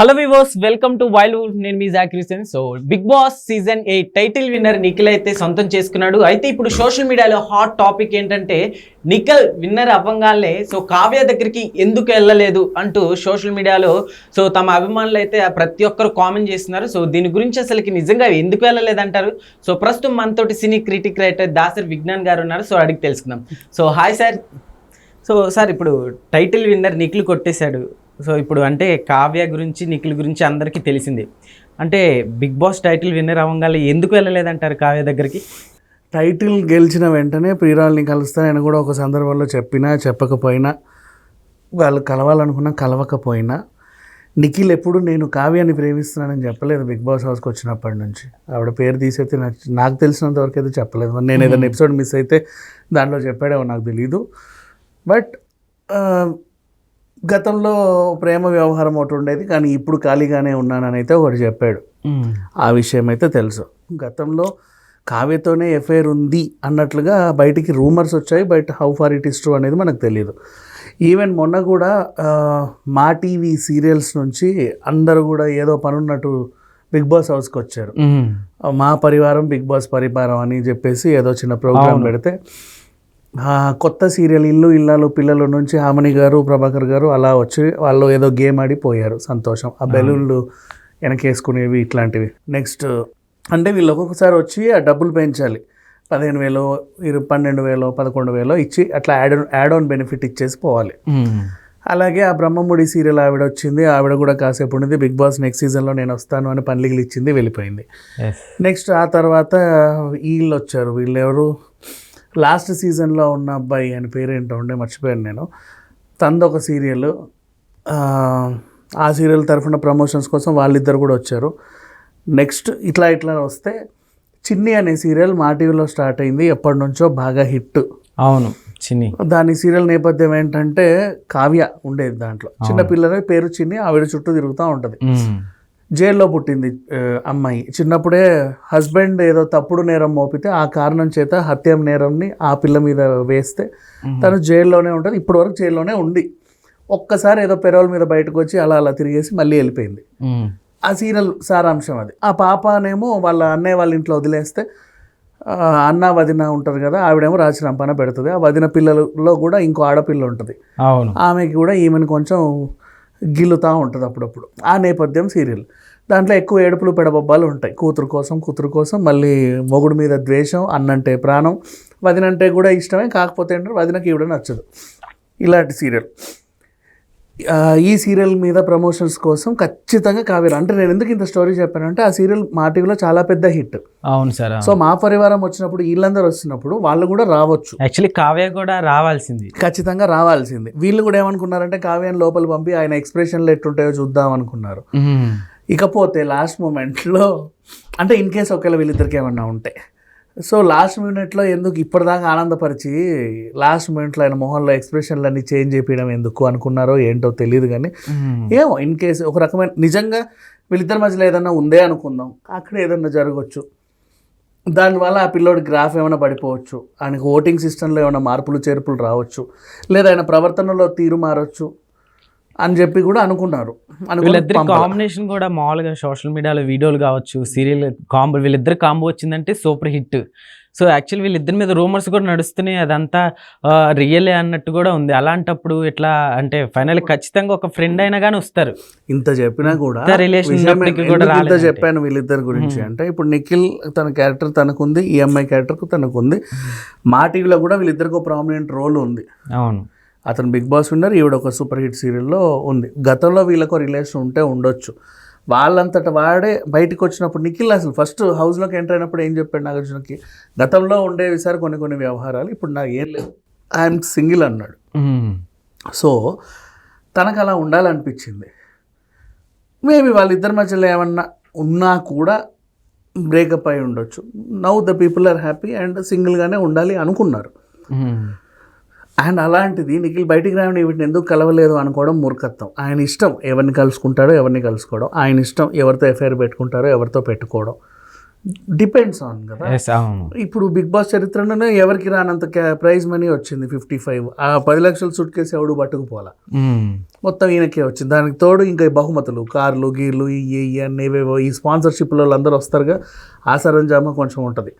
Hello viewers welcome to wild నేను మీ జాక్రిసన్ so big boss season eight title winner Nikhil అయితే సొంతం చేసుకున్నాడు. అయితే ఇప్పుడు సోషల్ మీడియాలో హాట్ టాపిక్ ఏంటంటే నిఖిల్ విన్నర్ అవ్వగానే సో కావ్య దగ్గరికి ఎందుకు వెళ్ళలేదు అంటూ సోషల్ మీడియాలో సో తమ అభిమానులు అయితే ప్రతి ఒక్కరు కామెంట్ చేస్తున్నారు. సో దీని గురించి అసలుకి నిజంగా ఎందుకు వెళ్ళలేదంటారు సో ప్రస్తుతం మనతోటి cine critic writer Dasari Vignan గారు ఉన్నారు. సో అడిగి తెలుసుకుందాం. So hi sir so sir ఇప్పుడు టైటిల్ విన్నర్ నిఖిల్ కొట్టేశాడు. సో ఇప్పుడు అంటే కావ్య గురించి నిఖిల్ గురించి అందరికీ తెలిసింది. అంటే బిగ్ బాస్ టైటిల్ విన్నర్ అవ్వగానే ఎందుకు వెళ్ళలేదంటారు కావ్య దగ్గరికి? టైటిల్ గెలిచిన వెంటనే ప్రియురాల్ని కలుస్తానని కూడా ఒక సందర్భంలో చెప్పినా చెప్పకపోయినా వాళ్ళు కలవాలనుకున్నా కలవకపోయినా నిఖిల్ ఎప్పుడు నేను కావ్యాన్ని ప్రేమిస్తున్నానని చెప్పలేదు బిగ్ బాస్ హౌస్కి వచ్చినప్పటి నుంచి. ఆవిడ పేరు తీసైతే నాకు నాకు తెలిసినంత వరకు అయితే చెప్పలేదు. మరి నేను ఏదైనా ఎపిసోడ్ మిస్ అయితే దాంట్లో చెప్పాడేమో నాకు తెలీదు. బట్ గతంలో ప్రేమ వ్యవహారం ఒకటి ఉండేది కానీ ఇప్పుడు ఖాళీగానే ఉన్నానని అయితే ఒకటి చెప్పాడు. ఆ విషయం అయితే తెలుసు. గతంలో కావ్యతోనే ఎఫ్ఐఆర్ ఉంది అన్నట్లుగా బయటికి రూమర్స్ వచ్చాయి but how far it is true అనేది మనకు తెలియదు ఈవెన్ మొన్న కూడా మా టీవీ సీరియల్స్ నుంచి అందరూ కూడా ఏదో పనున్నట్టు బిగ్ బాస్ హౌస్కి వచ్చారు. మా పరివారం బిగ్ బాస్ పరివారం అని చెప్పేసి ఏదో చిన్న ప్రోగ్రామ్ పెడితే కొత్త సీరియల్ ఇల్లు ఇల్లాలు పిల్లల నుంచి హామని గారు ప్రభాకర్ గారు అలా వచ్చి వాళ్ళు ఏదో గేమ్ ఆడి పోయారు సంతోషం. ఆ బెలూన్లు వెనకేసుకునేవి ఇట్లాంటివి. నెక్స్ట్ అంటే వీళ్ళు ఒక్కొక్కసారి వచ్చి ఆ డబ్బులు పెంచాలి. పదిహేను వేలు ఇరు పన్నెండు వేలు పదకొండు వేలు ఇచ్చి అట్లా యాడ్ యాడ్ ఆన్ బెనిఫిట్ ఇచ్చేసి పోవాలి. అలాగే ఆ బ్రహ్మముడి సీరియల్ ఆవిడ వచ్చింది. ఆవిడ కూడా కాసేపు ఉండేది. బిగ్ బాస్ నెక్స్ట్ సీజన్లో నేను వస్తాను అని పన్లిగిలు ఇచ్చింది వెళ్ళిపోయింది నెక్స్ట్ ఆ తర్వాత వీళ్ళు వచ్చారు. వీళ్ళు ఎవరు? లాస్ట్ సీజన్లో ఉన్న అబ్బాయి అని పేరు ఏంటో ఉండే మర్చిపోయాను నేను. తంది ఒక సీరియల్. ఆ సీరియల్ తరఫున ప్రమోషన్స్ కోసం వాళ్ళిద్దరు కూడా వచ్చారు. నెక్స్ట్ ఇట్లా ఇట్లా వస్తే చిన్ని అనే సీరియల్ మా టీవీలో స్టార్ట్ అయింది. ఎప్పటి నుంచో బాగా హిట్. అవును చిన్ని. దాని సీరియల్ నేపథ్యం ఏంటంటే కావ్య ఉండేది దాంట్లో. చిన్న పిల్లల పేరు చిన్ని ఆవిడ చుట్టూ తిరుగుతూ ఉంటుంది. జైల్లో పుట్టింది అమ్మాయి. చిన్నప్పుడే హస్బెండ్ ఏదో తప్పుడు నేరం మోపితే ఆ కారణం చేత హత్యం నేరంని ఆ పిల్ల మీద వేస్తే తను జైల్లోనే ఉంటుంది ఇప్పటి వరకు జైల్లోనే ఉంది. ఒక్కసారి ఏదో పెరోల్ మీద బయటకు వచ్చి అలా అలా తిరిగేసి మళ్ళీ వెళ్ళిపోయింది. ఆ సీరియల్ సారాంశం అది. ఆ పాపనేమో వాళ్ళ అన్నయ్య వాళ్ళ ఇంట్లో వదిలేస్తే అన్న వదిన ఉంటారు కదా ఆవిడేమో రంపన పెడుతుంది. ఆ వదిన పిల్లలలో కూడా ఇంకో ఆడపిల్ల ఉంటుంది. ఆమెకి కూడా ఈమెను కొంచెం గిల్లుతూ ఉంటుంది అప్పుడప్పుడు. ఆ నేపథ్యం సీరియల్. దాంట్లో ఎక్కువ ఏడుపులు పెడబొబ్బాలు ఉంటాయి. కూతురు కోసం కూతురు కోసం మళ్ళీ మొగుడు మీద ద్వేషం అన్నంటే ప్రాణం వదినంటే కూడా ఇష్టమే కాకపోతే ఏంటంటే వదినకి ఇవిడ నచ్చదు. ఇలాంటి సీరియల్. ఈ సీరియల్ మీద ప్రమోషన్స్ కోసం ఖచ్చితంగా కావేరు అంటే నేను ఎందుకు ఇంత స్టోరీ చెప్పానంటే ఆ సీరియల్ మా టీవీలో చాలా పెద్ద హిట్. అవును సార్ సో మా పరివారం వచ్చినప్పుడు వీళ్ళందరూ వచ్చినప్పుడు వాళ్ళు కూడా రావచ్చు. యాక్చువల్లీ కావ్య కూడా రావాల్సింది. ఖచ్చితంగా రావాల్సింది. వీళ్ళు కూడా ఏమనుకున్నారంటే కావ్యాన్ని లోపల పంపి ఆయన ఎక్స్ప్రెషన్లు ఎట్టుంటాయో చూద్దాం అనుకున్నారు. ఇకపోతే లాస్ట్ మూమెంట్లో అంటే ఇన్ కేస్ ఒకవేళ వీళ్ళిద్దరికి ఏమన్నా ఉంటే. సో లాస్ట్ మినిట్లో ఎందుకు ఇప్పటిదాకా ఆనందపరిచి లాస్ట్ మినిట్లో ఆయన మొహంలో ఎక్స్ప్రెషన్లు అన్ని చేంజ్ చేయడం ఎందుకు అనుకున్నారో ఏంటో తెలియదు కానీ ఏమో ఇన్ కేస్ ఒక రకమైన నిజంగా వీళ్ళిద్దరి మధ్యలో ఏదన్నా ఉందే అనుకుందాం. అక్కడ ఏదన్నా జరగవచ్చు దానివల్ల ఆ పిల్లోడి గ్రాఫ్ ఏమైనా పడిపోవచ్చు. ఆయనకు ఓటింగ్ సిస్టంలో ఏమైనా మార్పులు చేర్పులు రావచ్చు. లేదా ఆయన ప్రవర్తనలో తీరు మారచ్చు. అని చెప్పి కూడా అనుకున్నారు. వీళ్ళిద్దరి. కాంబినేషన్ కూడా మామూలుగా సోషల్ మీడియాలో వీడియోలు కావచ్చు సీరియల్ కాంబో వీళ్ళిద్దరు కాంబో వచ్చిందంటే సూపర్ హిట్. సో యాక్చువల్ వీళ్ళిద్దరి మీద రూమర్స్ కూడా నడుస్తున్నాయి. అదంతా రియలే అన్నట్టు కూడా ఉంది. అలాంటప్పుడు ఎట్లా అంటే ఫైనల్ ఖచ్చితంగా ఒక ఫ్రెండ్ అయినా కానీ వస్తారు. ఇంత చెప్పినా కూడా కూడా ఇంత. చెప్పాను వీళ్ళిద్దరి గురించి అంటే ఇప్పుడు నిఖిల్ తన క్యారెక్టర్ తనకుంది ఈ అమ్మాయి క్యారెక్టర్ తనకుంది. మా టీవీలో కూడా వీళ్ళిద్దరికి ఒక ప్రామినెంట్ రోల్ ఉంది. అవును. అతను బిగ్ బాస్ విన్నర్ ఈవిడ ఒక సూపర్ హిట్ సీరియల్లో ఉంది. గతంలో వీళ్ళకు రిలేషన్ ఉంటే ఉండొచ్చు. వాళ్ళంతట వాడే బయటకు వచ్చినప్పుడు నిఖిల్ అసలు ఫస్ట్ హౌస్లోకి ఎంటర్ అయినప్పుడు ఏం చెప్పాడు నాగార్జునకి? గతంలో ఉండేవి సార్ కొన్ని కొన్ని వ్యవహారాలు ఇప్పుడు నాకు ఏం లేదు. ఐఎమ్ సింగిల్ అన్నాడు. సో తనకు అలా ఉండాలనిపించింది. మేబీ వాళ్ళిద్దరి మధ్యలో ఏమన్నా ఉన్నా కూడా బ్రేకప్ అయి ఉండొచ్చు. Now the people are happy and సింగిల్గానే ఉండాలి అనుకున్నారు. అండ్ అలాంటిది నిఖిల్ బయటికి రావని వీటిని ఎందుకు కలవలేదు అనుకోవడం మూర్ఖత్వం. ఆయన ఇష్టం ఎవరిని కలుసుకుంటాడో ఎవరిని కలుసుకోవడం. ఆయన ఇష్టం ఎవరితో ఎఫ్ఐఆర్ పెట్టుకుంటారో ఎవరితో పెట్టుకోవడం. డిపెండ్స్ ఆన్ కదా. ఇప్పుడు బిగ్ బాస్ చరిత్రలోనే ఎవరికి రానంత ప్రైజ్ మనీ వచ్చింది ఫిఫ్టీ ఫైవ్. ఆ పది లక్షల సూట్ కేసు ఎవడు పట్టుకుపోలా. మొత్తం ఈయనకే వచ్చింది. దానికి తోడు ఇంకా బహుమతులు కార్లు గీర్లు ఇవి ఇవి అన్నీ ఇవేవో ఈ స్పాన్సర్షిప్లో వాళ్ళందరూ వస్తారుగా. ఆ సరంజామా కొంచెం ఉంటుంది.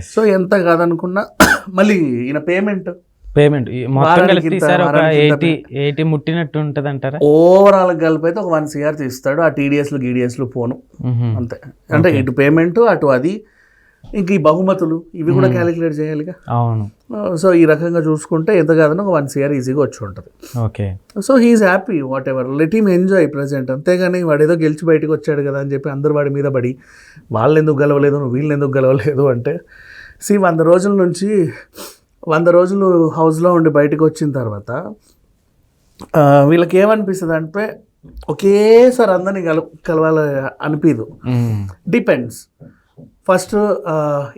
సో ఎంత కాదనుకున్నా మళ్ళీ ఈయన పేమెంట్ పేమెంట్. మొత్తం కలిపి తీసారు ఒక ఎయిటీ ఎయిటీ ముట్టినట్టు ఉంటుంది అంటారా ఓవరాల్ కలిపి అయితే ఒక వన్ సిఆర్ తీస్తాడు. ఆ టీడీఎస్లు గీడిఎస్లు పోను. అంతే. అంటే ఇటు పేమెంట్ అటు అది. ఇంక ఈ బహుమతులు ఇవి కూడా క్యాలిక్యులేట్ చేయాలిగా. అవును. సో ఈ రకంగా చూసుకుంటే ఎంత కాదన్నా ఒక వన్ సిఆర్ ఈజీగా వచ్చి ఉంటుంది okay. So he's happy whatever let him enjoy present అంతేగాని వాడు ఏదో గెలిచి బయటకు వచ్చాడు కదా అని చెప్పి అందరు వాడి మీద పడి వాళ్ళు ఎందుకు గెలవలేదు నువ్వు వీళ్ళు ఎందుకు గెలవలేదు అంటే సి వంద రోజుల నుంచి వంద రోజులు హౌస్లో ఉండి బయటకు వచ్చిన తర్వాత వీళ్ళకి ఏమనిపిస్తుంది అంటే ఒకేసారి అందరినీ కల కలవాలి అనిపించదు. డిపెండ్స్ ఫస్ట్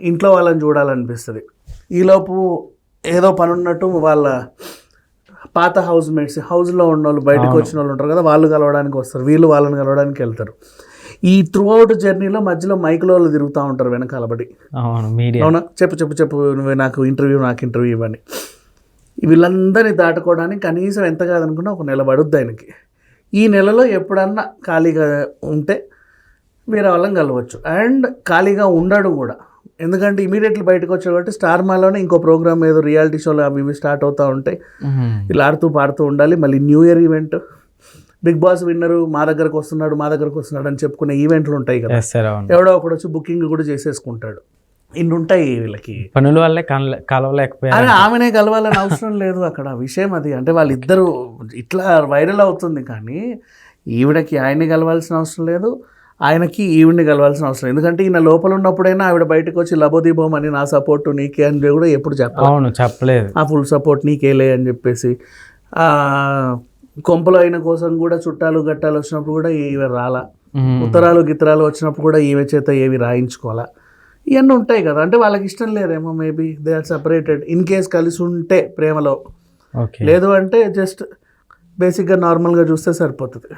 ఇంట్లో వాళ్ళని చూడాలనిపిస్తుంది. ఈలోపు ఏదో పని ఉన్నట్టు వాళ్ళ పాత హౌస్ మేట్స్ హౌస్లో ఉన్న వాళ్ళు బయటకు వచ్చిన వాళ్ళు ఉంటారు కదా వాళ్ళు కలవడానికి వస్తారు వీళ్ళు వాళ్ళని కలవడానికి వెళ్తారు. ఈ త్రూ అవుట్ జర్నీలో మధ్యలో మైక్లో వాళ్ళు తిరుగుతూ ఉంటారు వెనకాలబడి అవును మీడియా. అవునా? చెప్పు చెప్పు చెప్పు. నువ్వే నాకు ఇంటర్వ్యూ నాకు ఇంటర్వ్యూ ఇవ్వని వీళ్ళందరినీ దాటుకోవడానికి కనీసం ఎంత కాదనుకున్నా ఒక నెల పడుద్ది ఆయనకి. ఈ నెలలో ఎప్పుడన్నా ఖాళీగా ఉంటే వేరే వాళ్ళని కలవచ్చు. అండ్ ఖాళీగా ఉండడు కూడా. ఎందుకంటే ఇమీడియట్లీ బయటకు వచ్చాడు కాబట్టి స్టార్ మాలోనే ఇంకో ప్రోగ్రామ్ ఏదో రియాలిటీ షోలు అవి ఇవి స్టార్ట్ అవుతూ ఉంటాయి. ఇలా ఆడుతూ పాడుతూ ఉండాలి. మళ్ళీ new year event. Big boss winner మా దగ్గరకు వస్తున్నాడు మా దగ్గరకు వస్తున్నాడు అని చెప్పుకునే ఈవెంట్లు ఉంటాయి కదా. ఎవడో ఒకడు వచ్చి బుకింగ్ కూడా చేసేసుకుంటాడు. ఇన్ని ఉంటాయి వీళ్ళకి. పనుల వల్లే కల కలవలేకపోయారు. ఆమెనే కలవాలని అవసరం లేదు అక్కడ. విషయం అది. అంటే వాళ్ళిద్దరూ ఇట్లా వైరల్ అవుతుంది కానీ ఈవిడకి ఆయన్ని కలవాల్సిన అవసరం లేదు ఆయనకి ఈవిడ్ని కలవాల్సిన అవసరం. ఎందుకంటే ఈయన లోపల ఉన్నప్పుడైనా ఆవిడ బయటకు వచ్చి లబోదీబోం అని నా సపోర్ట్ నీకే అని కూడా ఎప్పుడు చెప్పాలి. అవును చెప్పలేదు. ఆ ఫుల్ సపోర్ట్ నీకేలే అని చెప్పేసి కొంపలో అయిన కోసం కూడా చుట్టాలు గట్టాలు వచ్చినప్పుడు కూడా ఈమె రాలా. ఉత్తరాలు గిత్తరాలు వచ్చినప్పుడు కూడా ఈమె చేత ఏవి రాయించుకోవాలా. ఇవన్నీ ఉంటాయి కదా. అంటే వాళ్ళకి ఇష్టం లేదేమో maybe they are separated in case కలిసి ఉంటే ప్రేమలో. లేదు అంటే జస్ట్ బేసిక్గా నార్మల్గా చూస్తే సరిపోతుంది.